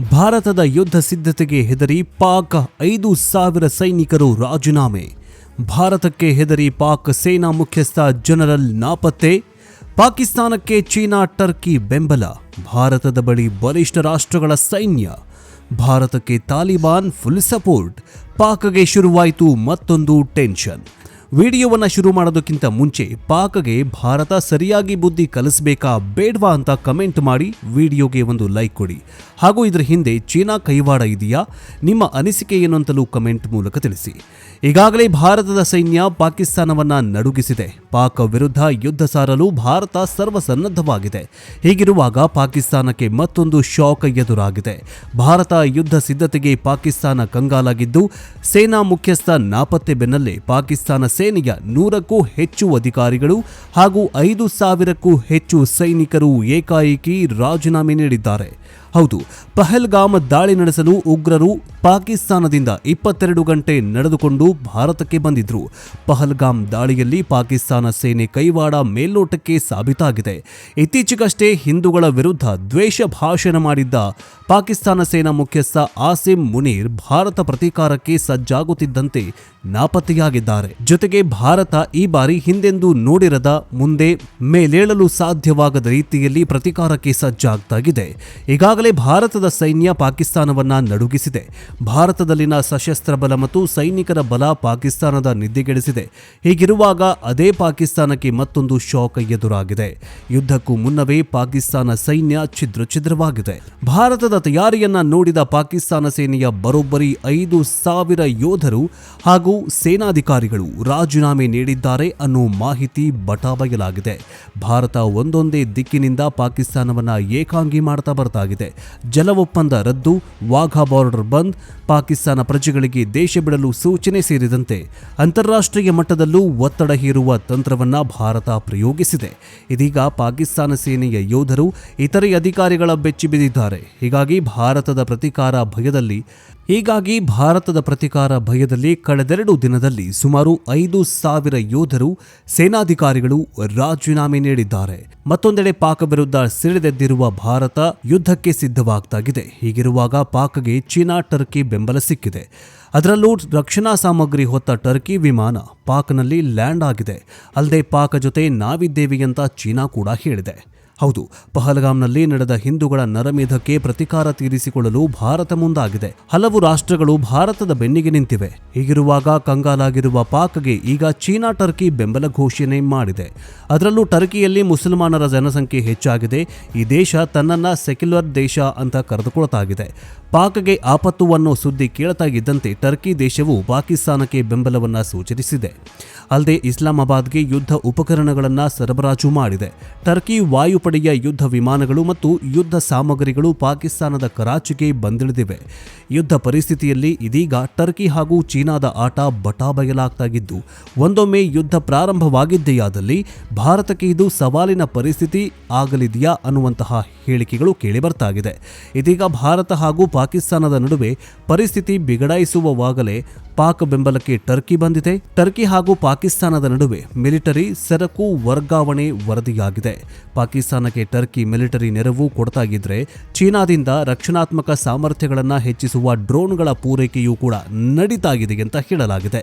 ಭಾರತದ ಯುದ್ಧ ಸಿದ್ಧತೆಗೆ ಹೆದರಿ ಪಾಕ್ ಐದು ಸಾವಿರ ಸೈನಿಕರು ರಾಜೀನಾಮೆ. ಭಾರತಕ್ಕೆ ಹೆದರಿ ಪಾಕ್ ಸೇನಾ ಮುಖ್ಯಸ್ಥ ಜನರಲ್ ನಾಪತ್ತೆ. ಪಾಕಿಸ್ತಾನಕ್ಕೆ ಚೀನಾ ಟರ್ಕಿ ಬೆಂಬಲ. ಭಾರತದ ಬಳಿ ಬಲಿಷ್ಠ ರಾಷ್ಟ್ರಗಳ ಸೈನ್ಯ. ಭಾರತಕ್ಕೆ ತಾಲಿಬಾನ್ ಫುಲ್ ಸಪೋರ್ಟ್. ಪಾಕ್ಗೆ ಶುರುವಾಯಿತು ಮತ್ತೊಂದು ಟೆನ್ಷನ್. ವಿಡಿಯೋವನ್ನು ಶುರು ಮಾಡೋದಕ್ಕಿಂತ ಮುಂಚೆ ಪಾಕ್ಗೆ ಭಾರತ ಸರಿಯಾಗಿ ಬುದ್ಧಿ ಕಲಿಸಬೇಕಾ ಬೇಡ್ವಾ ಅಂತ ಕಮೆಂಟ್ ಮಾಡಿ ವಿಡಿಯೋಗೆ ಒಂದು ಲೈಕ್ ಕೊಡಿ. ಹಾಗೂ ಇದರ ಹಿಂದೆ ಚೀನಾ ಕೈವಾಡ ಇದೆಯಾ? ನಿಮ್ಮ ಅನಿಸಿಕೆ ಏನು ಅಂತಲೂ ಕಮೆಂಟ್ ಮೂಲಕ ತಿಳಿಸಿ. ಈಗಾಗಲೇ ಭಾರತದ ಸೈನ್ಯ ಪಾಕಿಸ್ತಾನವನ್ನ ನಡುಗಿಸಿದೆ. ಪಾಕ್ ವಿರುದ್ಧ ಯುದ್ಧ ಸಾರಲು ಭಾರತ ಸರ್ವಸನ್ನದ್ಧವಾಗಿದೆ. ಹೀಗಿರುವಾಗ ಪಾಕಿಸ್ತಾನಕ್ಕೆ ಮತ್ತೊಂದು ಶಾಕ್ ಎದುರಾಗಿದೆ. ಭಾರತ ಯುದ್ಧ ಸಿದ್ಧತೆಗೆ ಪಾಕಿಸ್ತಾನ ಕಂಗಾಲಾಗಿದ್ದು, ಸೇನಾ ಮುಖ್ಯಸ್ಥ ನಾಪತ್ತೆ ಬೆನ್ನಲ್ಲೇ ಪಾಕಿಸ್ತಾನ ಸೇನೆಯ ನೂರಕ್ಕೂ ಹೆಚ್ಚು ಅಧಿಕಾರಿಗಳು ಹಾಗೂ ಐದು ಸಾವಿರಕ್ಕೂ ಹೆಚ್ಚು ಸೈನಿಕರು ಏಕಾಏಕಿ ರಾಜೀನಾಮೆ ನೀಡಿದ್ದಾರೆ. ಹೌದು, ಪಹಲ್ಗಾಮ್ ದಾಳಿ ನಡೆಸಲು ಉಗ್ರರು ಪಾಕಿಸ್ತಾನದಿಂದ ಇಪ್ಪತ್ತೆರಡು ಗಂಟೆ ನಡೆದುಕೊಂಡು ಭಾರತಕ್ಕೆ ಬಂದಿದ್ರು. ಪಹಲ್ಗಾಮ್ ದಾಳಿಯಲ್ಲಿ ಪಾಕಿಸ್ತಾನ ಸೇನೆ ಕೈವಾಡ ಮೇಲ್ನೋಟಕ್ಕೆ ಸಾಬೀತಾಗಿದೆ. ಇತ್ತೀಚೆಗಷ್ಟೇ ಹಿಂದೂಗಳ ವಿರುದ್ಧ ದ್ವೇಷ ಭಾಷಣ ಮಾಡಿದ್ದ ಪಾಕಿಸ್ತಾನ ಸೇನಾ ಮುಖ್ಯಸ್ಥ ಆಸಿಂ ಮುನೀರ್ ಭಾರತ ಪ್ರತೀಕಾರಕ್ಕೆ ಸಜ್ಜಾಗುತ್ತಿದ್ದಂತೆ ನಾಪತ್ತೆಯಾಗಿದ್ದಾರೆ. ಜೊತೆಗೆ ಭಾರತ ಈ ಬಾರಿ ಹಿಂದೆಂದೂ ನೋಡಿರದ ಮುಂದೆ ಮೇಲೇಳಲು ಸಾಧ್ಯವಾಗದ ರೀತಿಯಲ್ಲಿ ಪ್ರತೀಕಾರಕ್ಕೆ ಸಜ್ಜಾಗ್ತಾಗಿದೆ. ಈಗಾಗಲೇ ಭಾರತದ ಸೈನ್ಯ ಪಾಕಿಸ್ತಾನವನ್ನ ನಡುಗಿಸಿದೆ. ಭಾರತದಲ್ಲಿನ ಸಶಸ್ತ್ರ ಬಲ ಮತ್ತು ಸೈನಿಕರ ಬಲ ಪಾಕಿಸ್ತಾನದ ನಿದ್ದೆಗೆಡಿಸಿದೆ. ಹೀಗಿರುವಾಗ ಅದೇ ಪಾಕಿಸ್ತಾನಕ್ಕೆ ಮತ್ತೊಂದು ಶಾಕ್ ಎದುರಾಗಿದೆ. ಯುದ್ಧಕ್ಕೂ ಮುನ್ನವೇ ಪಾಕಿಸ್ತಾನ ಸೈನ್ಯ ಛಿದ್ರ ಛಿದ್ರವಾಗಿದೆ. ಭಾರತದ ತಯಾರಿಯನ್ನ ನೋಡಿದ ಪಾಕಿಸ್ತಾನ ಸೇನೆಯ ಬರೋಬ್ಬರಿ ಐದು ಸಾವಿರ ಯೋಧರು ಹಾಗೂ ಸೇನಾಧಿಕಾರಿಗಳು ರಾಜೀನಾಮೆ ನೀಡಿದ್ದಾರೆ ಅನ್ನೋ ಮಾಹಿತಿ ಬಟಾಬಯಲಾಗಿದೆ. ಭಾರತ ಒಂದೊಂದೇ ದಿಕ್ಕಿನಿಂದ ಪಾಕಿಸ್ತಾನವನ್ನ ಏಕಾಂಗಿ ಮಾಡ್ತಾ ಬರ್ತಾಗಿದೆ ಜಲ ಒಪ್ಪಂದ ರದ್ದು, ವಾಘಾ ಬಾರ್ಡರ್ ಬಂದ್, ಪಾಕಿಸ್ತಾನ ಪ್ರಜೆಗಳಿಗೆ ದೇಶ ಬಿಡಲು ಸೂಚನೆ ಸೇರಿದಂತೆ ಅಂತಾರಾಷ್ಟ್ರೀಯ ಮಟ್ಟದಲ್ಲೂ ಒತ್ತಡ ಹೇರುವ ತಂತ್ರವನ್ನ ಭಾರತ ಪ್ರಯೋಗಿಸಿದೆ. ಇದೀಗ ಪಾಕಿಸ್ತಾನ ಸೇನೆಯ ಯೋಧರು ಇತರೆ ಅಧಿಕಾರಿಗಳ ಬೆಚ್ಚಿ ಬಿದ್ದಿದ್ದಾರೆ. ಹೀಗಾಗಿ ಭಾರತದ ಪ್ರತಿಕಾರ ಭಯದಲ್ಲಿ, ಹೀಗಾಗಿ ಭಾರತದ ಪ್ರತಿಕಾರ ಭಯದಲ್ಲಿ ಕಳೆದೆರಡು ದಿನದಲ್ಲಿ ಸುಮಾರು ಐದು ಸಾವಿರ ಯೋಧರು, ಸೇನಾಧಿಕಾರಿಗಳು ರಾಜೀನಾಮೆ ನೀಡಿದ್ದಾರೆ. ಮತ್ತೊಂದೆಡೆ ಪಾಕ ವಿರುದ್ಧ ಸಿಡಿದೆದ್ದಿರುವ ಭಾರತ ಯುದ್ಧಕ್ಕೆ ಸಿದ್ಧವಾಗ್ತಾಗಿದೆ. ಹೀಗಿರುವಾಗ ಪಾಕ್ಗೆ ಚೀನಾ ಟರ್ಕಿ ಬೆಂಬಲ ಸಿಕ್ಕಿದೆ. ಅದರಲ್ಲೂ ರಕ್ಷಣಾ ಸಾಮಗ್ರಿ ಹೊತ್ತ ಟರ್ಕಿ ವಿಮಾನ ಪಾಕ್ನಲ್ಲಿ ಲ್ಯಾಂಡ್ ಆಗಿದೆ. ಅಲ್ಲದೆ ಪಾಕ್ ಜೊತೆ ನಾವಿದ್ದೇವೆ ಅಂತ ಚೀನಾ ಕೂಡ ಹೇಳಿದೆ. ಹೌದು, ಪಹಲ್ಗಾಮ್ನಲ್ಲಿ ನಡೆದ ಹಿಂದೂಗಳ ನರಮೇಧಕ್ಕೆ ಪ್ರತಿಕಾರ ತೀರಿಸಿಕೊಳ್ಳಲು ಭಾರತ ಮುಂದಾಗಿದೆ. ಹಲವು ರಾಷ್ಟ್ರಗಳು ಭಾರತದ ಬೆನ್ನಿಗೆ ನಿಂತಿವೆ. ಹೀಗಿರುವಾಗ ಕಂಗಾಲಾಗಿರುವ ಪಾಕ್ಗೆ ಈಗ ಚೀನಾ ಟರ್ಕಿ ಬೆಂಬಲ ಘೋಷಣೆ ಮಾಡಿದೆ. ಅದರಲ್ಲೂ ಟರ್ಕಿಯಲ್ಲಿ ಮುಸಲ್ಮಾನರ ಜನಸಂಖ್ಯೆ ಹೆಚ್ಚಾಗಿದೆ. ಈ ದೇಶ ತನ್ನನ್ನ ಸೆಕ್ಯುಲರ್ ದೇಶ ಅಂತ ಕರೆದುಕೊಳ್ತಾಗಿದೆ. ಪಾಕ್ಗೆ ಆಪತ್ತು ಅನ್ನೋ ಸುದ್ದಿ ಕೇಳತಾಗಿದ್ದಂತೆ ಟರ್ಕಿ ದೇಶವು ಪಾಕಿಸ್ತಾನಕ್ಕೆ ಬೆಂಬಲವನ್ನ ಸೂಚಿಸಿದೆ. ಅಲ್ಲದೆ ಇಸ್ಲಾಮಾಬಾದ್ಗೆ ಯುದ್ಧ ಉಪಕರಣಗಳನ್ನ ಸರಬರಾಜು ಮಾಡಿದೆ. ಟರ್ಕಿ ವಾಯುಪಡೆಯ ಯುದ್ಧ ವಿಮಾನಗಳು ಮತ್ತು ಯುದ್ಧ ಸಾಮಗ್ರಿಗಳು ಪಾಕಿಸ್ತಾನದ ಕರಾಚಿಗೆ ಬಂದಿಳಿದಿವೆ. ಯುದ್ಧ ಪರಿಸ್ಥಿತಿಯಲ್ಲಿ ಇದೀಗ ಟರ್ಕಿ ಹಾಗೂ ಚೀನಾದ ಆಟ ಬಟಾಬಯಲಾಗ್ತಾಗಿದ್ದು, ಒಂದೊಮ್ಮೆ ಯುದ್ಧ ಪ್ರಾರಂಭವಾಗಿದ್ದೆಯಾದಲ್ಲಿ ಭಾರತಕ್ಕೆ ಇದು ಸವಾಲಿನ ಪರಿಸ್ಥಿತಿ ಆಗಲಿದೆಯಾ ಅನ್ನುವಂತಹ ಹೇಳಿಕೆಗಳು ಕೇಳಿಬರ್ತಾಗಿದೆ. ಇದೀಗ ಭಾರತ ಹಾಗೂ ಪಾಕಿಸ್ತಾನದ ನಡುವೆ ಪರಿಸ್ಥಿತಿ ಬಿಗಡಾಯಿಸುವವಾಗಲೇ ಪಾಕ್ ಬೆಂಬಲಕ್ಕೆ ಟರ್ಕಿ ಬಂದಿದೆ. ಟರ್ಕಿ ಹಾಗೂ ಪಾಕಿಸ್ತಾನದ ನಡುವೆ ಮಿಲಿಟರಿ ಸರಕು ವರ್ಗಾವಣೆ ವರದಿಯಾಗಿದೆ. ಪಾಕಿಸ್ತಾನಕ್ಕೆ ಟರ್ಕಿ ಮಿಲಿಟರಿ ನೆರವು ಕೊಡ್ತಾಗಿದ್ರೆ ಚೀನಾದಿಂದ ರಕ್ಷಣಾತ್ಮಕ ಸಾಮರ್ಥ್ಯಗಳನ್ನು ಹೆಚ್ಚಿಸುವ ಡ್ರೋನ್ಗಳ ಪೂರೈಕೆಯೂ ಕೂಡ ನಡೀತಾಗಿದೆ ಅಂತ ಹೇಳಲಾಗಿದೆ.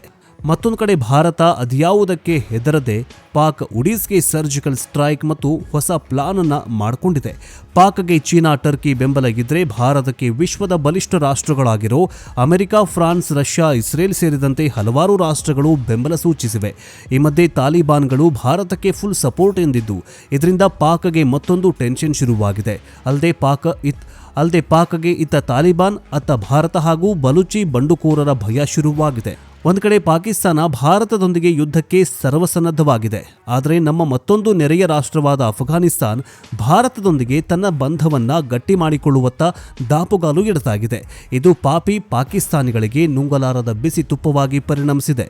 ಮತ್ತೊಂದು ಕಡೆ ಭಾರತ ಅದ್ಯಾವುದಕ್ಕೆ ಹೆದರದೆ ಪಾಕ್ ಉಡೀಸ್ಗೆ ಸರ್ಜಿಕಲ್ ಸ್ಟ್ರೈಕ್ ಮತ್ತು ಹೊಸ ಪ್ಲಾನ್ ಅನ್ನ ಮಾಡಿಕೊಂಡಿದೆ. ಪಾಕ್ಗೆ ಚೀನಾ ಟರ್ಕಿ ಬೆಂಬಲ ಇದ್ರೆ ಭಾರತಕ್ಕೆ ವಿಶ್ವದ ಬಲಿಷ್ಠ ರಾಷ್ಟ್ರಗಳಾಗಿರೋ ಅಮೆರಿಕ, ಫ್ರಾನ್ಸ್, ರಷ್ಯಾ, ಇಸ್ರೇಲ್ ಸೇರಿದಂತೆ ಹಲವಾರು ರಾಷ್ಟ್ರಗಳು ಬೆಂಬಲ ಸೂಚಿಸಿವೆ. ಈ ಮಧ್ಯೆ ತಾಲಿಬಾನ್ಗಳು ಭಾರತಕ್ಕೆ ಫುಲ್ ಸಪೋರ್ಟ್ ಎಂದಿದ್ದು, ಇದರಿಂದ ಪಾಕ್ಗೆ ಮತ್ತೊಂದು ಟೆನ್ಷನ್ ಶುರುವಾಗಿದೆ. ಅಲ್ಲದೆ ಪಾಕ್ ಇತ್ ಅಲ್ಲದೆ ಪಾಕ್ಗೆ ಇತ್ತ ತಾಲಿಬಾನ್, ಅತ್ತ ಭಾರತ ಹಾಗೂ ಬಲೂಚಿ ಬಂಡುಕೋರರ ಭಯ ಶುರುವಾಗಿದೆ. ಒಂದು ಕಡೆ ಪಾಕಿಸ್ತಾನ ಭಾರತದೊಂದಿಗೆ ಯುದ್ಧಕ್ಕೆ ಸರ್ವಸನ್ನದ್ಧವಾಗಿದೆ. ಆದರೆ ನಮ್ಮ ಮತ್ತೊಂದು ನೆರೆಯ ರಾಷ್ಟ್ರವಾದ ಅಫ್ಘಾನಿಸ್ತಾನ್ ಭಾರತದೊಂದಿಗೆ ತನ್ನ ಬಂಧವನ್ನು ಗಟ್ಟಿ ಮಾಡಿಕೊಳ್ಳುವತ್ತ ದಾಪುಗಾಲು ಇಡತಾಗಿದೆ ಇದು ಪಾಪಿ ಪಾಕಿಸ್ತಾನಿಗಳಿಗೆ ನುಂಗಲಾರದ ಬಿಸಿ ತುಪ್ಪವಾಗಿ ಪರಿಣಮಿಸಿದೆ.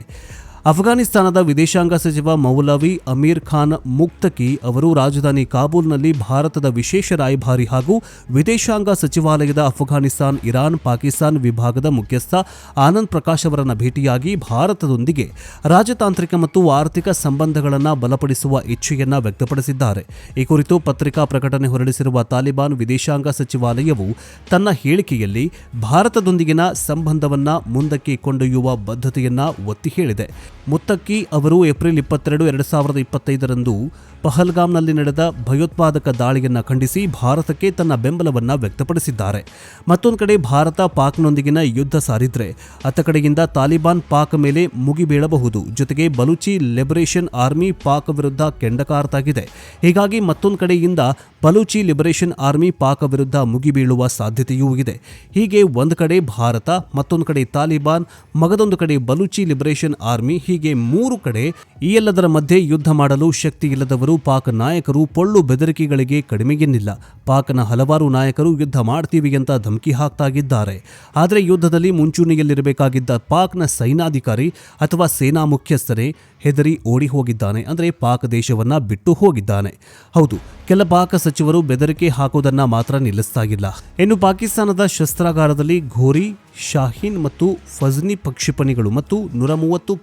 ಅಫ್ಘಾನಿಸ್ತಾನದ ವಿದೇಶಾಂಗ ಸಚಿವ ಮೌಲವಿ ಅಮೀರ್ ಖಾನ್ ಮುಕ್ತಕಿ ಅವರು ರಾಜಧಾನಿ ಕಾಬೂಲ್ನಲ್ಲಿ ಭಾರತದ ವಿಶೇಷ ರಾಯಭಾರಿ ಹಾಗೂ ವಿದೇಶಾಂಗ ಸಚಿವಾಲಯದ ಅಫ್ಘಾನಿಸ್ತಾನ್, ಇರಾನ್, ಪಾಕಿಸ್ತಾನ್ ವಿಭಾಗದ ಮುಖ್ಯಸ್ಥ ಆನಂದ್ ಪ್ರಕಾಶ್ ಅವರನ್ನು ಭೇಟಿಯಾಗಿ ಭಾರತದೊಂದಿಗೆ ರಾಜತಾಂತ್ರಿಕ ಮತ್ತು ಆರ್ಥಿಕ ಸಂಬಂಧಗಳನ್ನು ಬಲಪಡಿಸುವ ಇಚ್ಛೆಯನ್ನ ವ್ಯಕ್ತಪಡಿಸಿದ್ದಾರೆ. ಈ ಕುರಿತು ಪತ್ರಿಕಾ ಪ್ರಕಟಣೆ ಹೊರಡಿಸಿರುವ ತಾಲಿಬಾನ್ ವಿದೇಶಾಂಗ ಸಚಿವಾಲಯವು ತನ್ನ ಹೇಳಿಕೆಯಲ್ಲಿ ಭಾರತದೊಂದಿಗಿನ ಸಂಬಂಧವನ್ನು ಮುಂದಕ್ಕೆ ಕೊಂಡೊಯ್ಯುವ ಬದ್ಧತೆಯನ್ನ ಒತ್ತಿ ಹೇಳಿದೆ. ಮುತ್ತಕ್ಕಿ ಅವರು ಏಪ್ರಿಲ್ ಇಪ್ಪತ್ತೆರಡು, ಎರಡು ಸಾವಿರದ ಇಪ್ಪತ್ತೈದರಂದು ಪಹಲ್ಗಾಮ್ನಲ್ಲಿ ನಡೆದ ಭಯೋತ್ಪಾದಕ ದಾಳಿಯನ್ನು ಖಂಡಿಸಿ ಭಾರತಕ್ಕೆ ತನ್ನ ಬೆಂಬಲವನ್ನು ವ್ಯಕ್ತಪಡಿಸಿದ್ದಾರೆ. ಮತ್ತೊಂದು ಕಡೆ ಭಾರತ ಪಾಕ್ನೊಂದಿಗಿನ ಯುದ್ಧ ಸಾರಿದ್ರೆ ಅತ್ತ ಕಡೆಯಿಂದ ತಾಲಿಬಾನ್ ಪಾಕ್ ಮೇಲೆ ಮುಗಿಬೀಳಬಹುದು ಜೊತೆಗೆ ಬಲೂಚಿ ಲಿಬರೇಷನ್ ಆರ್ಮಿ ಪಾಕ್ ವಿರುದ್ಧ ಕೆಂಡಕಾರತಾಗಿದೆ. ಹೀಗಾಗಿ ಮತ್ತೊಂದು ಕಡೆಯಿಂದ ಬಲೂಚಿ ಲಿಬರೇಷನ್ ಆರ್ಮಿ ಪಾಕ್ ವಿರುದ್ಧ ಮುಗಿಬೀಳುವ ಸಾಧ್ಯತೆಯೂ ಇದೆ. ಹೀಗೆ ಒಂದು ಕಡೆ ಭಾರತ, ಮತ್ತೊಂದು ಕಡೆ ತಾಲಿಬಾನ್, ಮಗದೊಂದು ಕಡೆ ಬಲೂಚಿ ಲಿಬರೇಷನ್ ಆರ್ಮಿ ಹೀಗೆ ಮೂರು ಕಡೆ ಈ ಎಲ್ಲದರ ಮಧ್ಯೆ ಯುದ್ಧ ಮಾಡಲು ಶಕ್ತಿ ಇಲ್ಲದವರು ಪಾಕ್ ನಾಯಕರು ಪೊಳ್ಳು ಬೆದರಿಕೆಗಳಿಗೆ ಕಡಿಮೆಗೆನ್ನಿಲ್ಲ ಪಾಕ್ನ ಹಲವಾರು ನಾಯಕರು ಯುದ್ಧ ಮಾಡ್ತೀವಿ ಅಂತ ಧಮಕಿ ಹಾಕ್ತಾಗಿದ್ದಾರೆ. ಆದರೆ ಯುದ್ಧದಲ್ಲಿ ಮುಂಚೂಣಿಯಲ್ಲಿರಬೇಕಾಗಿದ್ದ ಪಾಕ್ನ ಸೈನಾಧಿಕಾರಿ ಅಥವಾ ಸೇನಾ ಮುಖ್ಯಸ್ಥರೇ ಹೆದರಿ ಓಡಿ ಹೋಗಿದ್ದಾನೆ ಅಂದರೆ ಪಾಕ್ ದೇಶವನ್ನ ಬಿಟ್ಟು ಹೋಗಿದ್ದಾನೆ. ಹೌದು, ಕೆಲ ಪಾಕ್ ಸಚಿವರು ಬೆದರಿಕೆ ಹಾಕೋದನ್ನ ಮಾತ್ರ ನಿಲ್ಲಿಸ್ತಾಗಿಲ್ಲ. ಇನ್ನು ಪಾಕಿಸ್ತಾನದ ಶಸ್ತ್ರಾಗಾರದಲ್ಲಿ ಘೋರಿ, ಶಾಹೀನ್ ಮತ್ತು ಫಜ್ನಿ ಪಕ್ಷಿಪಣಿಗಳು ಮತ್ತು ನೂರ ಮೂವತ್ತು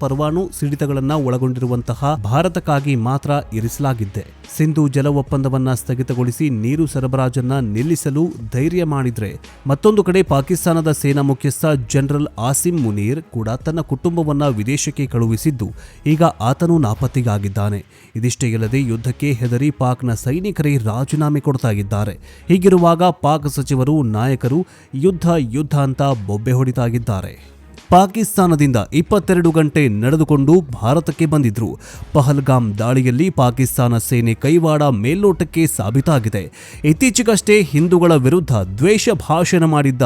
ಸಿಡಿತಗಳನ್ನು ಒಳಗೊಂಡಿರುವಂತಹ ಭಾರತಕ್ಕಾಗಿ ಮಾತ್ರ ಇರಿಸಲಾಗಿದ್ದೆ ಸಿಂಧು ಜಲ ಒಪ್ಪಂದವನ್ನ ಸ್ಥಗಿತಗೊಳಿಸಿ ನೀರು ಸರಬರಾಜನ್ನ ನಿಲ್ಲಿಸಲು ಧೈರ್ಯ ಮಾಡಿದ್ರೆ ಮತ್ತೊಂದು ಕಡೆ ಪಾಕಿಸ್ತಾನದ ಸೇನಾ ಮುಖ್ಯಸ್ಥ ಜನರಲ್ ಆಸಿಮ್ ಮುನೀರ್ ಕೂಡ ತನ್ನ ಕುಟುಂಬವನ್ನ ವಿದೇಶಕ್ಕೆ ಕಳುಹಿಸಿದ್ದು, ಈಗ ಆತನು ನಾಪತ್ತಿಗಾಗಿದ್ದಾನೆ ಇದಿಷ್ಟೇ ಇಲ್ಲದೆ ಯುದ್ಧಕ್ಕೆ ಹೆದರಿ ಪಾಕ್ನ ಸೈನಿಕರೇ ರಾಜೀನಾಮೆ ಕೊಡ್ತಾ ಇದ್ದಾರೆ. ಹೀಗಿರುವಾಗ ಪಾಕ್ ಸಚಿವರು ನಾಯಕರು ಯುದ್ಧ ಯುದ್ಧ ಅಂತ ಬೊಬ್ಬೆ ಹೊಡಿತಾಗಿದ್ದಾರೆ ಪಾಕಿಸ್ತಾನದಿಂದ ಇಪ್ಪತ್ತೆರಡು ಗಂಟೆ ನಡೆದುಕೊಂಡು ಭಾರತಕ್ಕೆ ಬಂದಿದ್ರು. ಪಹಲ್ಗಾಮ್ ದಾಳಿಯಲ್ಲಿ ಪಾಕಿಸ್ತಾನ ಸೇನೆ ಕೈವಾಡ ಮೇಲ್ನೋಟಕ್ಕೆ ಸಾಬೀತಾಗಿದೆ. ಇತ್ತೀಚೆಗಷ್ಟೇ ಹಿಂದೂಗಳ ವಿರುದ್ಧ ದ್ವೇಷ ಭಾಷಣ ಮಾಡಿದ್ದ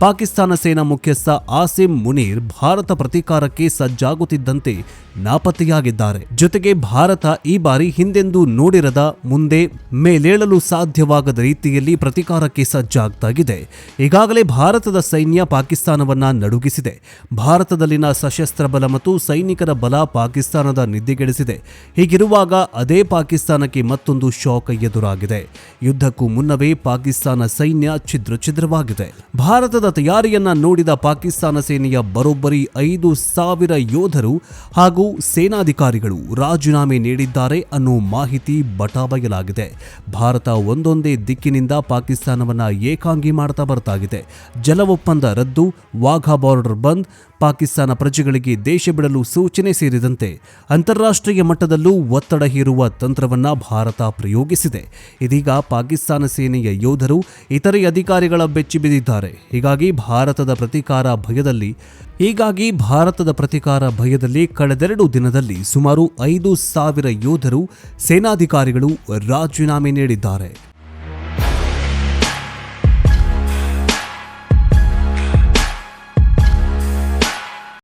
ಪಾಕಿಸ್ತಾನ ಸೇನಾ ಮುಖ್ಯಸ್ಥ ಆಸಿಮ್ ಮುನೀರ್ ಭಾರತ ಪ್ರತೀಕಾರಕ್ಕೆ ಸಜ್ಜಾಗುತ್ತಿದ್ದಂತೆ ನಾಪತ್ತೆಯಾಗಿದ್ದಾರೆ. ಜೊತೆಗೆ ಭಾರತ ಈ ಬಾರಿ ಹಿಂದೆಂದೂ ನೋಡಿರದ ಮುಂದೆ ಮೇಲೇಳಲು ಸಾಧ್ಯವಾಗದ ರೀತಿಯಲ್ಲಿ ಪ್ರತೀಕಾರಕ್ಕೆ ಸಜ್ಜಾಗ್ತಾಗಿದೆ. ಈಗಾಗಲೇ ಭಾರತದ ಸೈನ್ಯ ಪಾಕಿಸ್ತಾನವನ್ನ ನಡುಗಿಸಿದೆ. ಭಾರತದಲ್ಲಿನ ಸಶಸ್ತ್ರ ಬಲ ಮತ್ತು ಸೈನಿಕರ ಬಲ ಪಾಕಿಸ್ತಾನದ ನಿದ್ದೆಗೆಡಿಸಿದೆ. ಹೀಗಿರುವಾಗ ಅದೇ ಪಾಕಿಸ್ತಾನಕ್ಕೆ ಮತ್ತೊಂದು ಶಾಕ್ ಎದುರಾಗಿದೆ. ಯುದ್ಧಕ್ಕೂ ಮುನ್ನವೇ ಪಾಕಿಸ್ತಾನ ಸೈನ್ಯ ಛಿದ್ರ ಛಿದ್ರವಾಗಿದೆ. ಭಾರತದ ತಯಾರಿಯನ್ನ ನೋಡಿದ ಪಾಕಿಸ್ತಾನ ಸೇನೆಯ ಬರೋಬ್ಬರಿ ಐದು ಸಾವಿರ ಯೋಧರು ಹಾಗೂ ಸೇನಾಧಿಕಾರಿಗಳು ರಾಜೀನಾಮೆ ನೀಡಿದ್ದಾರೆ ಅನ್ನೋ ಮಾಹಿತಿ ಬಟಾಬಯಲಾಗಿದೆ. ಭಾರತ ಒಂದೊಂದೇ ದಿಕ್ಕಿನಿಂದ ಪಾಕಿಸ್ತಾನವನ್ನ ಏಕಾಂಗಿ ಮಾಡ್ತಾ ಬರ್ತಾಗಿದೆ. ಜಲ ಒಪ್ಪಂದ ರದ್ದು, ವಾಘಾ ಬಾರ್ಡರ್ ಬಂದ್ ಪಾಕಿಸ್ತಾನ ಪ್ರಜೆಗಳಿಗೆ ದೇಶ ಬಿಡಲು ಸೂಚನೆ ಸೇರಿದಂತೆ ಅಂತಾರಾಷ್ಟ್ರೀಯ ಮಟ್ಟದಲ್ಲೂ ಒತ್ತಡ ಹೇರುವ ತಂತ್ರವನ್ನ ಭಾರತ ಪ್ರಯೋಗಿಸಿದೆ. ಇದೀಗ ಪಾಕಿಸ್ತಾನ ಸೇನೆಯ ಯೋಧರು ಇತರೆ ಅಧಿಕಾರಿಗಳ ಬೆಚ್ಚಿ ಬಿದ್ದಿದ್ದಾರೆ. ಹೀಗಾಗಿ ಭಾರತದ ಪ್ರತೀಕಾರ ಭಯದಲ್ಲಿ, ಹೀಗಾಗಿ ಭಾರತದ ಪ್ರತಿಕಾರ ಭಯದಲ್ಲಿ ಕಳೆದೆರಡು ದಿನದಲ್ಲಿ ಸುಮಾರು ಐದು ಸಾವಿರ ಯೋಧರು ಸೇನಾಧಿಕಾರಿಗಳು ರಾಜೀನಾಮೆ ನೀಡಿದ್ದಾರೆ.